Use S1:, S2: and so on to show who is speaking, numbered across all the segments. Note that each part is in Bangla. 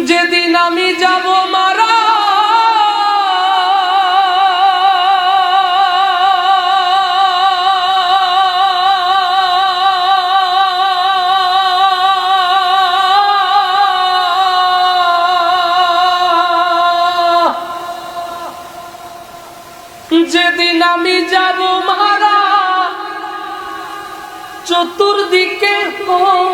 S1: যেদিন আমি যাব মারা যেদিন আমি যাব মারা চতুর্দিকে হইরে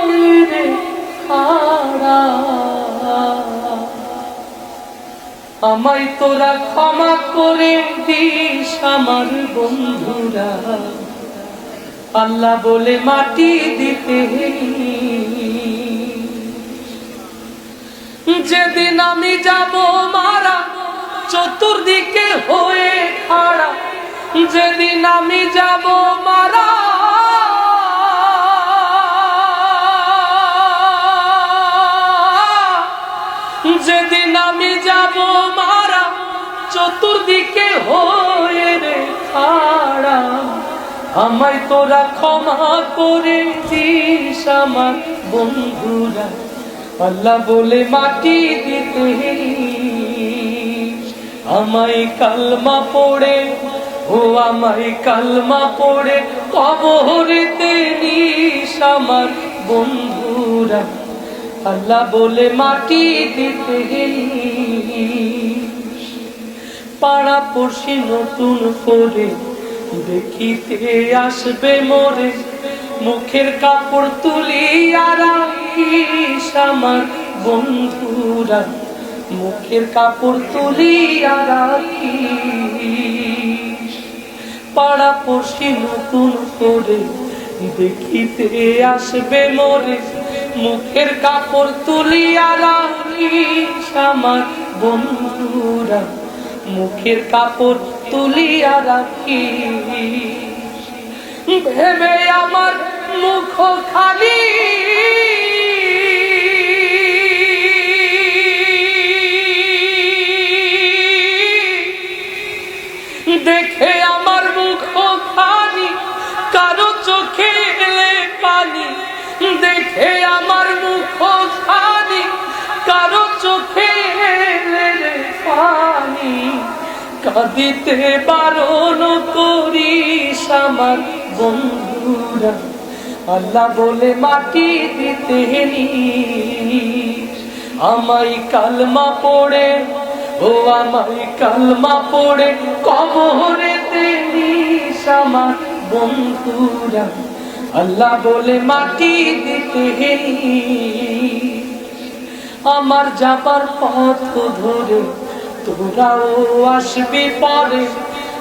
S1: আমায় তোরা ক্ষমা করে দিস, আমার বন্ধুরা। আল্লাহ বলে মাটি দিতে যেদিন আমি যাব মারা, চতুর্দিকে হয়ে খাড়া যেদিন আমি যাব মারা যাব মারা, চতুর্দিকে হয়ে রে খাড়া আমায় তোরা ক্ষমা করে দিস আমার বন্ধুরা, আল্লাহ বলে মাটি দিতে আমায় কালমা পড়ে, ও আমায় কালমা পড়ে, কবরেতে নিস আমার বন্ধুরা। আল্লাহ বলে মাটি দিতে পাড়া পড়শি নতুন করে দেখিতে আসবে মোরে। মুখের কাপড় তুলি আর আমার বন্ধুরা। মুখের কাপড় তুলি আর পাড়া পড়শি নতুন করে দেখিতে আসবে মোরে। মুখের কাপড় তুলিয়া রাখিস আমার বন্ধুরা। মুখের কাপড় তুলিয়া রাখি ভেবে আমার মুখ খালি দেখে আমার মুখ খালি কারও চোখে পানি। কাঁদিতে বারণ করিস আমার বন্ধুরা, আল্লাহ বলে মাটি দিতে আমায় কালমা পড়ে, ও আমাই কালমা পড়ে কবরে নিস আমার বন্ধুরা। আল্লাহ বলে, মাটি দিতে আমার যাবার পথ ধরে তোরাও আসবি পরে।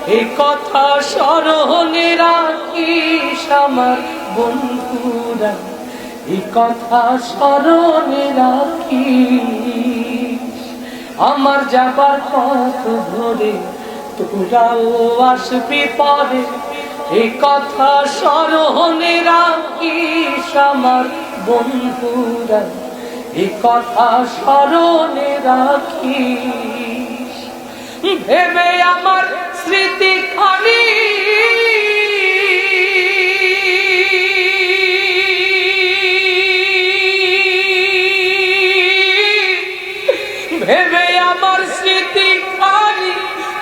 S1: এ কথা স্মরণে রাখিস আমার বন্ধুরা। এ কথা স্মরণে রাখিস। আমার যাবার পথ ধরে তোরাও আসবি পরে। এ কথা স্মরণে রাখিস আমার বন্ধুরা। এ কথা স্মরণে রাখিস। ভেবে আমার স্মৃতি খালি ভেবে আমার স্মৃতি খালি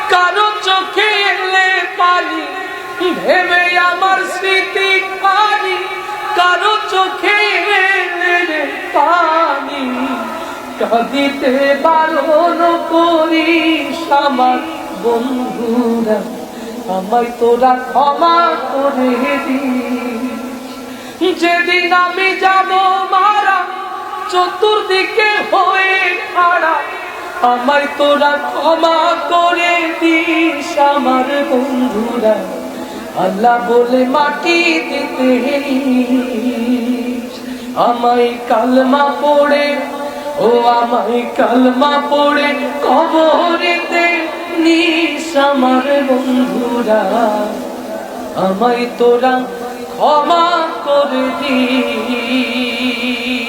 S1: কারও চোখে এলে পানি। ভেবে আমার স্মৃতি খালি কারও চোখে পানি। কাঁদিতে বারণ করিস আমার বন্ধুরা, আমায় তোরা ক্ষমা করে দিস। যেদিন আমি যাব মারা, চতুর্দিকে হয়ে খাড়া, আমায় তোরা ক্ষমা করে দিস আমার বন্ধুরা। আল্লাহ বলে মাটি দিতে। আমায় কালমা পড়ে, ও আমায় কালমা পড়ে, কবরেতে নিস আমার বন্ধুরা আমায় তোরা ক্ষমা করে দিস